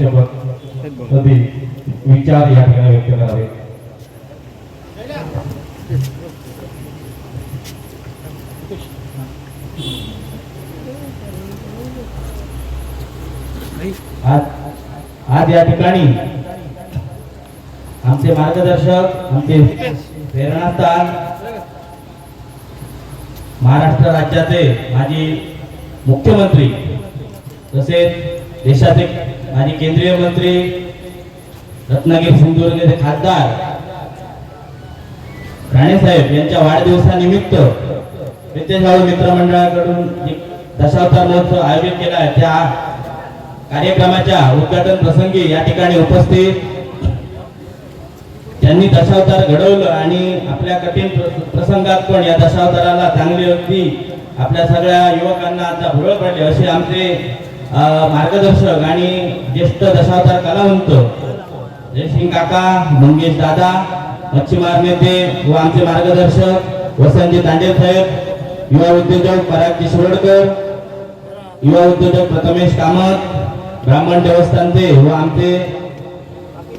शपथ पदी विचार या ठिकाणी व्यक्त करावे. आज आज या ठिकाणी आमचे मार्गदर्शक आमचे प्रेरणास्थान महाराष्ट्र राज्याचे माजी मुख्यमंत्री तसेच देशाचे माजी केंद्रीय मंत्री रत्नागिरी सिंधुदुर्गचे खासदार राणेसाहेब यांच्या वाढदिवसानिमित्त भाऊ मित्रमंडळाकडून दशावतार महोत्सव आयोजित केला आहे. त्या कार्यक्रमाच्या उद्घाटन प्रसंगी या ठिकाणी उपस्थित त्यांनी दशावतार घडवलं आणि आपल्या कठीण प्रसंगात पण या दशावताराला चांगली व्यक्ती आपल्या सगळ्या युवकांना आता भुरळ पडले असे आमचे मार्गदर्शक आणि ज्येष्ठ दशावतार कलावंत जयसिंग काका मंगेश दादा मच्छीमार नेते व आमचे मार्गदर्शक वसंतजी तांडे साहेब युवा उद्योजक परागजी शिरोडकर युवा उद्योजक प्रथमेश कामत ब्राह्मण देवस्थानचे व आमचे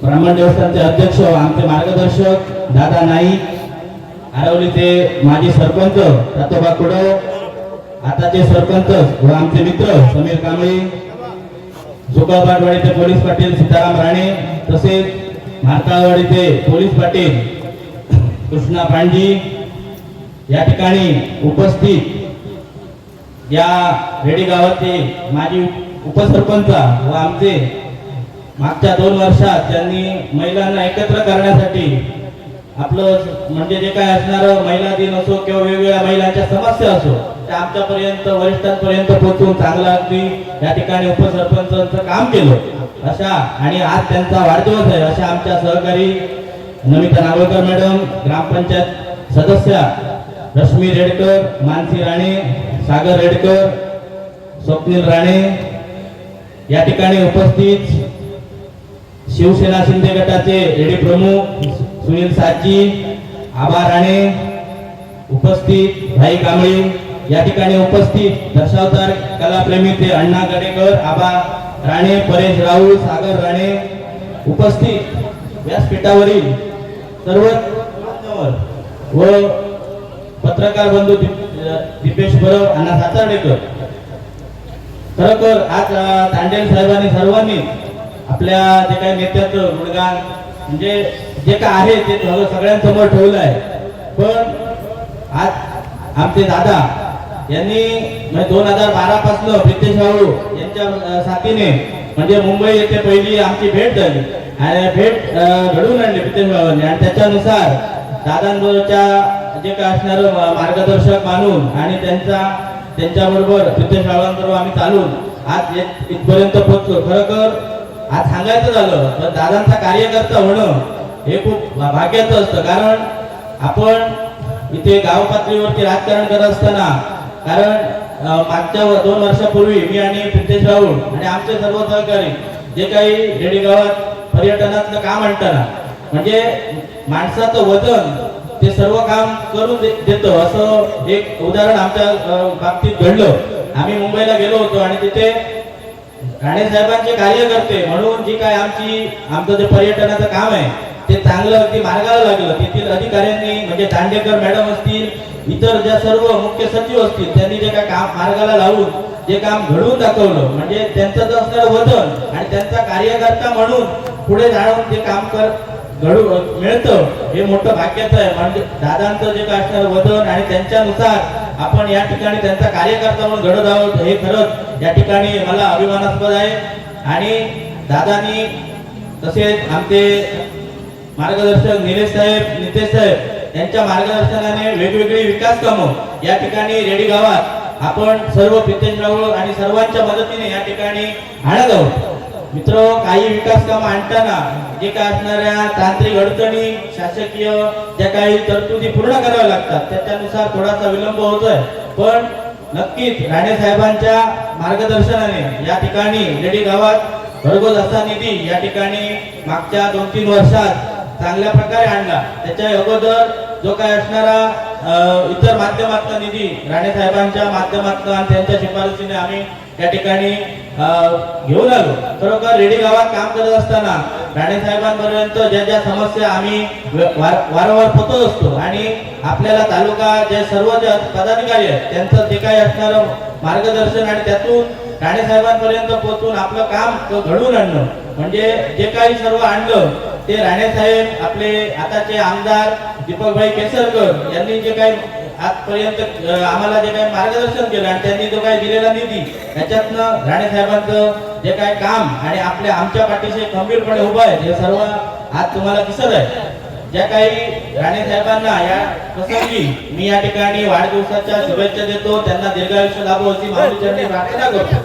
ब्राह्मण देवस्थानचे अध्यक्ष व आमचे मार्गदर्शक दादा नाईक आरवलीचे माजी सरपंच दत्तोबा कुडव आताचे सरपंच व आमचे मित्र समीर कांबळे जुकाबादवाडीचे पोलीस पाटील सीताराम राणे तसेच मारकाळवाडीचे पोलीस पाटील कृष्णा पांडी या ठिकाणी उपस्थित या रेडी गावाचे माजी उपसरपंच व आमचे मागच्या दोन वर्षात त्यांनी महिलांना एकत्र करण्यासाठी आपलं म्हणजे जे काय असणारं महिला दिन असो किंवा वेगवेगळ्या महिलांच्या समस्या असो ते आमच्यापर्यंत वरिष्ठांपर्यंत पोहोचून चांगला अगदी या ठिकाणी उपसरपंचांचं काम केलं. अशा आणि आज त्यांचा वाढदिवस आहे अशा आमच्या सहकारी नमिता नागोलकर मॅडम ग्रामपंचायत सदस्या रश्मी रेडकर मानसी राणे सागर रेडकर स्वप्नील राणे या ठिकाणी उपस्थित शिवसेना शिंदे गटाचे रेडी प्रमुख सुनील साची आबा राणे उपस्थित भाई कांबळे या ठिकाणी उपस्थित दशावतार कलाप्रेमी ते अण्णा गडेकर आबा राणे परेश राऊळ सागर राणे उपस्थित व्यासपीठावरील सर्व व पत्रकार बंधू दिपेश दीपेश बरव अण्णा सातार्डेकर. खरोखर आज तांडेल साहेबांनी सर्वांनी आपल्या जे काही नेत्याचं गुणगान म्हणजे जे काय आहे ते सगळ्यांसमोर ठेवलं आहे. पण आज आमचे दादा यांनी म्हणजे दोन हजार बारा पासून प्रितेश भाऊ यांच्या साथीने म्हणजे मुंबई येथे पहिली आमची भेट झाली. आणि भेट घडवून आणली प्रितेश भावांनी आणि त्याच्यानुसार दादांबरोबरच्या जे काय असणार मार्गदर्शक मानून आणि त्यांचा त्यांच्याबरोबर प्रितेश भावांबरोबर आम्ही चालून आज इथपर्यंत पोहोचलो. खरोखर आज सांगायचं झालं तर दादांचा कार्यकर्ता होणं हे खूप भाग्याचं असतं. कारण आपण इथे गाव पातळीवरती राजकारण करत असताना कारण मागच्या दोन वर्षापूर्वी मी आणि प्रितेश राहुल आणि आमचे सर्व सहकारी जे काही रेडी गावात पर्यटनातलं काम आणताना म्हणजे माणसाचं वजन ते सर्व काम करून दे- देतं. असं एक उदाहरण आमच्या बाबतीत घडलं. आम्ही मुंबईला गेलो होतो आणि तिथे राणे साहेबांचे कार्यकर्ते म्हणून जी काय आमची आमचं जे पर्यटनाचं काम आहे ते चांगलं अगदी मार्गाला लागलं. तेथील अधिकाऱ्यांनी म्हणजे दांडेकर मॅडम असतील इतर ज्या सर्व मुख्य सचिव असतील त्यांनी जे काय काम मार्गाला लावून जे काम घडवून दाखवलं म्हणजे त्यांचं जो असणारं वजन आणि त्यांचा कार्यकर्ता म्हणून पुढे जाणून ते काम कर घडू मिळतं हे मोठं भाग्याचं आहे. म्हणजे दादांचं जे काय असणारं वजन आणि त्यांच्यानुसार आपण या ठिकाणी त्यांचा कार्यकर्ता म्हणून घडत आहोत हे खरंच या ठिकाणी मला अभिमानास्पद आहे. आणि दादानी तसेच आमचे मार्गदर्शक निलेश साहेब नितेश साहेब यांच्या मार्गदर्शनाने वेगवेगळी विकास कामं या ठिकाणी रेडी गावात आपण सर्व प्रितेश आणि सर्वांच्या मदतीने या ठिकाणी आणत आहोत. मित्र काही विकास कामं आणताना जे काय असणाऱ्या तांत्रिक अडचणी शासकीय ज्या काही तरतुदी पूर्ण कराव्या लागतात त्याच्यानुसार थोडासा विलंब होतोय. पण नक्कीच राणे साहेबांच्या मार्गदर्शनाने या ठिकाणी रेडी गावात भरघोस असा निधी या ठिकाणी मागच्या दोन तीन वर्षात चांगल्या प्रकारे आणला. त्याच्या अगोदर जो काय असणारा इतर माध्यमातला निधी राणे साहेबांच्या माध्यमातून आणि त्यांच्या शिफारसीने आम्ही त्या ठिकाणी घेऊन आलो. खरोखर रेडी गावात काम करत असताना राणे साहेबांपर्यंत ज्या ज्या समस्या आम्ही वार- वारंवार पोहोचत असतो आणि आपल्याला तालुका जे सर्व जे पदाधिकारी आहेत त्यांचं जे काही असणारं मार्गदर्शन आणि त्यातून राणे साहेबांपर्यंत पोहोचून आपलं काम घडवून आणणं. म्हणजे जे काही सर्व आणलं ते राणे साहेब आपले आताचे आमदार दीपकभाई केसरकर यांनी जे काही आजपर्यंत आम्हाला जे काही मार्गदर्शन केलं आणि त्यांनी जो काही दिलेला निधी याच्यातनं राणे साहेबांचं जे काही काम आणि आपल्या आमच्या पाठीशी खंबीरपणे उभं आहे हे सर्व आज तुम्हाला दिसत आहे. ज्या काही राणे साहेबांना या प्रसंगी मी या ठिकाणी वाढदिवसाच्या शुभेच्छा देतो त्यांना दीर्घायुष्य लाभो अशी माऊलीचरणी प्रार्थना करतो.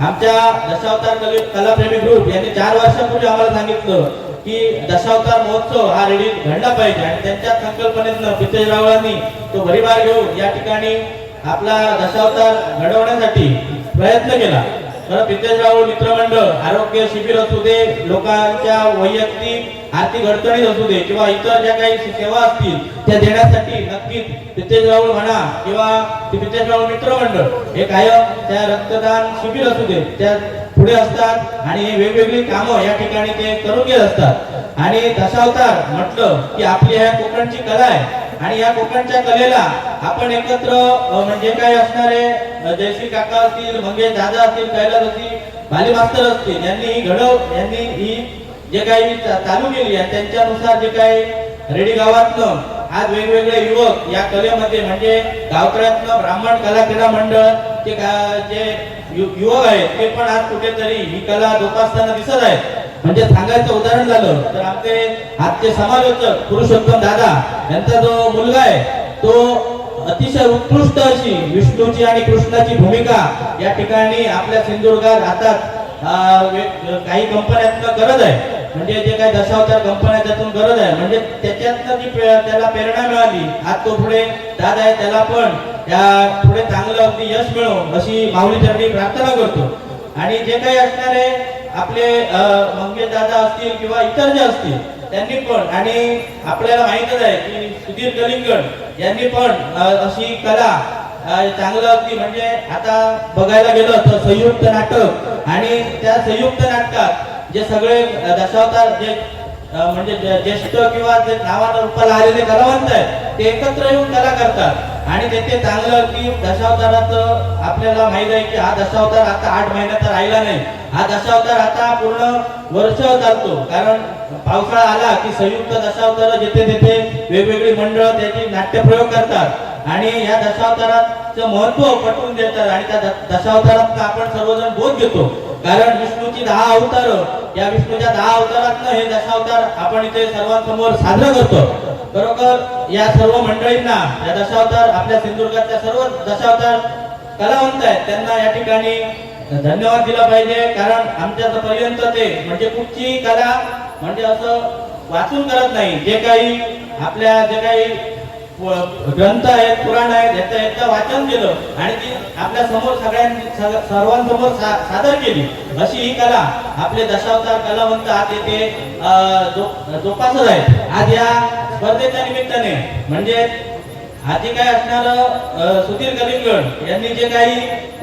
आमच्या दशावतार कलाप्रेमी ग्रुप यांनी चार वर्षापूर्वी आम्हाला सांगितलं की दशावतार महोत्सव हा रेडी घडला पाहिजे आणि त्यांच्या संकल्पनेतनं पितेजरावांनी तो भरीभार घेऊन या ठिकाणी आपला दशावतार घडवण्यासाठी प्रयत्न केला. तर पितेश मित्रमंडळ आरोग्य शिबिर असू दे लोकांच्या वैयक्तिक आर्थिक अडचणी असू दे किंवा इतर ज्या काही सेवा असतील त्या देण्यासाठी नक्कीच तिथे राहुल म्हणा किंवा तिथे राहुल मित्रमंडळ हे कायम त्या रक्तदान शिबिर असू दे त्या पुढे असतात आणि हे वेगवेगळी कामं या ठिकाणी ते करून घेत असतात. आणि दशावतार म्हटलं की आपली ह्या कोकणची कला आहे. आणि या कोकणच्या कलेला आपण एकत्र म्हणजे काय असणारे जयश्री काका असतील मंगेश दादा असतील कैलास असतील भाली मास्तर असतील यांनी ही घडव यांनी ही जे काही मी चालू केली आहे त्यांच्यानुसार जे काही रेडी गावातलं आज वेगवेगळे युवक या कलेमध्ये म्हणजे गावकऱ्यातलं ब्राह्मण कला क्रीडा मंडळ जे का- जे युवक आहेत ते पण आज कुठेतरी ही कला जोपासताना दिसत आहेत. म्हणजे सांगायचं उदाहरण झालं तर आमचे आजचे समालोचक पुरुषोत्तम दादा यांचा जो मुलगा आहे तो अतिशय उत्कृष्ट अशी विष्णूची आणि कृष्णाची भूमिका या ठिकाणी आपल्या सिंधुदुर्गात आता काही कंपन्यातनं गरज आहे. म्हणजे जे काही दशावतार कंपन्या त्यातून गरज आहे. म्हणजे त्याच्यातनं जी त्याला प्रेरणा मिळाली आज तो पुढे दादा आहे त्याला पण त्या पुढे चांगलं अगदी यश मिळो अशी माऊली चरणी प्रार्थना करतो. आणि जे काही असणारे आपले मंगेश दादा असतील किंवा इतर जे असतील त्यांनी पण आणि आपल्याला माहितच आहे की सुधीर कलिंगड यांनी पण अशी कला चांगलं अगदी म्हणजे आता बघायला गेलं तर संयुक्त नाटक. आणि त्या संयुक्त नाटकात जे सगळे दशावतार जे म्हणजे ज्येष्ठ किंवा जे नावाला रूपाला आलेले कलावंत आहेत ते एकत्र येऊन कला करतात. आणि तेथे चांगलं की दशावताराचं आपल्याला माहीत आहे की हा दशावतार आता आठ महिन्याचा राहिला नाही. हा दशावतार आता पूर्ण वर्ष चालतो. कारण पावसाळा आला की संयुक्त दशावतार जिथे तिथे वेगवेगळी मंडळ त्याची नाट्यप्रयोग करतात. आणि या दशावताराचं महत्त्व पटवून देतात आणि त्या दशावतारात आपण सर्वजण बोध घेतो. कारण विष्णूची दहा अवतार या विष्णूच्या दहा अवतारातनं हे दशावतार आपण इथे सर्वांसमोर साजरा करतो. बरोबर या सर्व मंडळींना या दशावतार आपल्या सिंधुदुर्गातल्या सर्व दशावतार कलावंत आहेत त्यांना या ठिकाणी धन्यवाद दिला पाहिजे. कारण आमच्यापर्यंत ते म्हणजे कुठची कला म्हणजे असं वाचून करत नाही. जे काही आपल्या जे काही ग्रंथ आहेत पुराण आहेत याचं एकदा वाचन केलं. आणि ती आपल्यासमोर सगळ्यांनी सर्वांसमोर सा- सादर केली. अशी ही कला आपले दशावतार कलावंत आज येथे अं, जो- जोपासत आहेत. आज या स्पर्धेच्या निमित्ताने म्हणजे आधी काय असणार सुधीर कलिंगड यांनी जे काही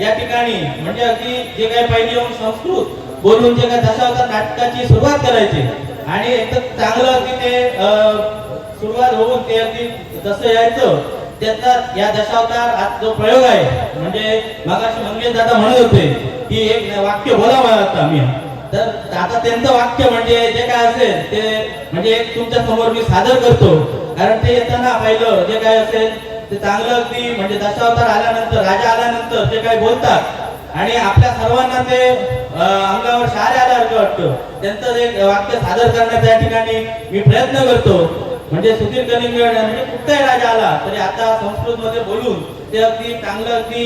या ठिकाणी म्हणजे अगदी जे काही पहिली येऊन संस्कृत बोलून जे काही दशावतार नाटकाची सुरुवात करायची. आणि एकदम चांगलं अगदी ते अं, सुरुवात होऊन ते अगदी जसं यायचं त्याचा या दशावतार आज जो प्रयोग आहे म्हणजे मगाशी मंगेश दादा म्हणत होते की एक वाक्य बोलावं आता मी तर आता त्यांचं वाक्य म्हणजे जे काय असेल ते म्हणजे एक तुमच्यासमोर मी सादर करतो. कारण ते येताना पाहिलं जे काय असेल ते चांगलं अगदी म्हणजे दशावतार आल्यानंतर राजा आल्यानंतर जे काय बोलतात. आणि आपल्या सर्वांना ते अंगावर शार आल्यासारखं वाटतं. त्यांचं एक वाक्य सादर करण्याचा या ठिकाणी मी प्रयत्न करतो. म्हणजे सुधीर कलिंगड म्हणजे कुठलाही राजा आला तरी आता संस्कृत मध्ये बोलून ते अगदी चांगलं अगदी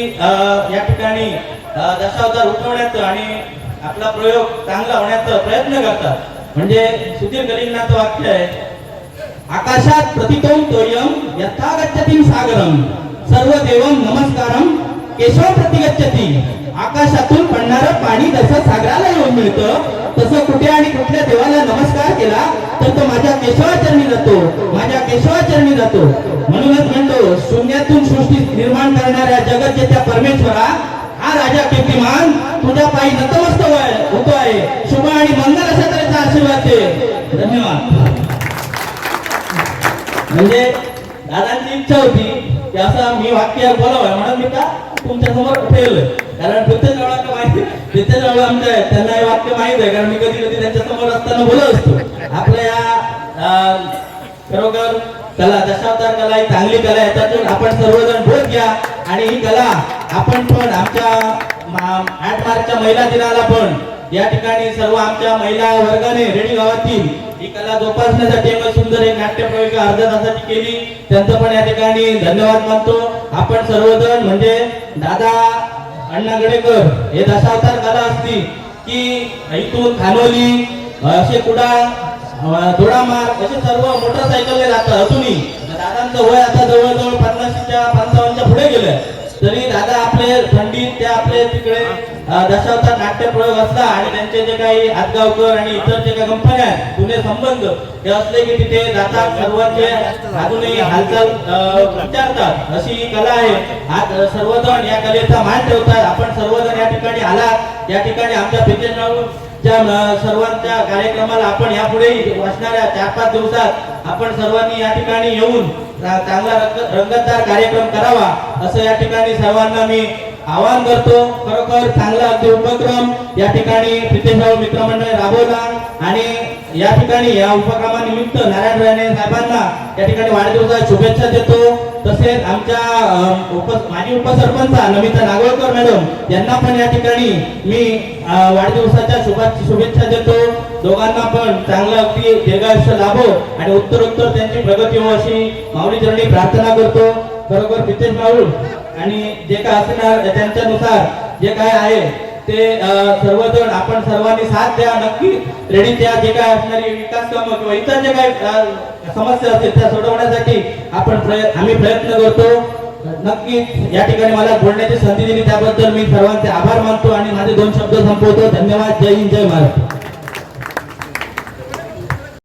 या ठिकाणी दशावतार उठवण्याचं आणि आपला प्रयोग चांगला होण्याचा प्रयत्न करतात. म्हणजे सुधीर कलिंगणाचं वाक्य आहे आकाशात प्रतितोम तोयम यथा सागरम सर्व देवम नमस्कारम केशव प्रतिगच्छती आकाशातून पडणारं पाणी जसं सागराला येऊन मिळतं तसं कुठे आणि कुठल्या देवाला नमस्कार केला तर तो माझ्या केशवाचरणी जातो. माझ्या केशवाचरणी जातो. म्हणूनच म्हणतो शून्यातून सृष्टी निर्माण करणाऱ्या जगतच्या परमेश्वरा हा राजा कीर्तिमान तुझ्या पायी नतमस्त होतो आहे शुभ आणि मंगल असा त्याचा आशीर्वाद दे. धन्यवाद. म्हणजे दादांची इच्छा होती की असं मी वाक्य बोलावं. म्हणून मी का तुमच्यासमोर ठेवलं कारण प्रितेश रावळांना माहिती प्रितेश आमच्या त्यांना हे वाक्य माहीत आहे कारण मी कधी कधी त्यांच्यासमोर असताना बोलत असतो. आपल्या या खरोखर कला दशावतार कला ही चांगली कला आहे. त्यातून आपण सर्वजण बोध घ्या. आणि ही कला आपण पण आमच्या आठ मार्चच्या महिला दिनाला पण या ठिकाणी सर्व आमच्या महिला वर्गाने रेडी गावातील ही कला जोपासण्यासाठी आपण सुंदर एक नाट्य प्रयोगिका अर्ध्या तासाची केली. त्यांचं पण या ठिकाणी धन्यवाद मानतो. आपण सर्वजण म्हणजे दादा अण्णा गडेकर हे दशावतार कला असती की इथून खानोली असे कुडा दोडामार असे सर्व मोटरसायकलने जातात. अजूनही दादांचं वय आता जवळजवळ पन्नासच्या पंचावन्नच्या पुढे गेलंय. तरी दादा आपले थंडीत ते आपले तिकडे दशावतार नाट्य प्रयोग असला आणि त्यांचे जे काही आतगावकर आणि इतर जे काही कंपन्या आहेत पुणे संबंध ते असले की तिथे जातात सर्वांचे अजूनही हालचाल विचारतात. अशी ही कला आहे. आज सर्वजण या कलेचा मान ठेवतात. आपण सर्वजण या ठिकाणी आलात. या ठिकाणी आमच्या प्रितेश सर्वांच्या कार्यक्रमाला आपण यापुढेही असणाऱ्या चार पाच दिवसात आपण सर्वांनी या ठिकाणी येऊन चांगला रंग- रंगतदार कार्यक्रम करावा असं या ठिकाणी सर्वांना मी आवाहन करतो खरोखर चांगला अगदी उपक्रम या ठिकाणी प्रितेशभाऊ मित्रमंडळ राबवला आणि या ठिकाणी या उपक्रमानिमित्त नारायण राणे साहेबांना या ठिकाणी वाढदिवसाच्या शुभेच्छा देतो. तसेच आमच्या उप माजी उपसरपंच नमिता नागवळकर मॅडम यांना पण या ठिकाणी मी वाढदिवसाच्या शुभा शुभेच्छा देतो. दोघांना पण चांगलं अगदी दीर्घायुष्य लाभो आणि उत्तरोत्तर त्यांची प्रगती हो अशी माऊली चरणी प्रार्थना करतो. खरोखर प्रितेश माऊळ आणि जे काय असणार त्यांच्यानुसार जे काय आहे ते सर्वजण आपण सर्वांनी साथ द्या. नक्की रेडीच्या जे काय असणारी विकास कामं किंवा इतर जे काय समस्या असतील त्या सोडवण्यासाठी आपण प्रयत्न आम्ही प्रयत्न करतो. नक्की या ठिकाणी मला बोलण्याची संधी दिली. त्याबद्दल मी सर्वांचे आभार मानतो आणि माझे दोन शब्द संपवतो. धन्यवाद. जय हिंद जय महाराष्ट्र.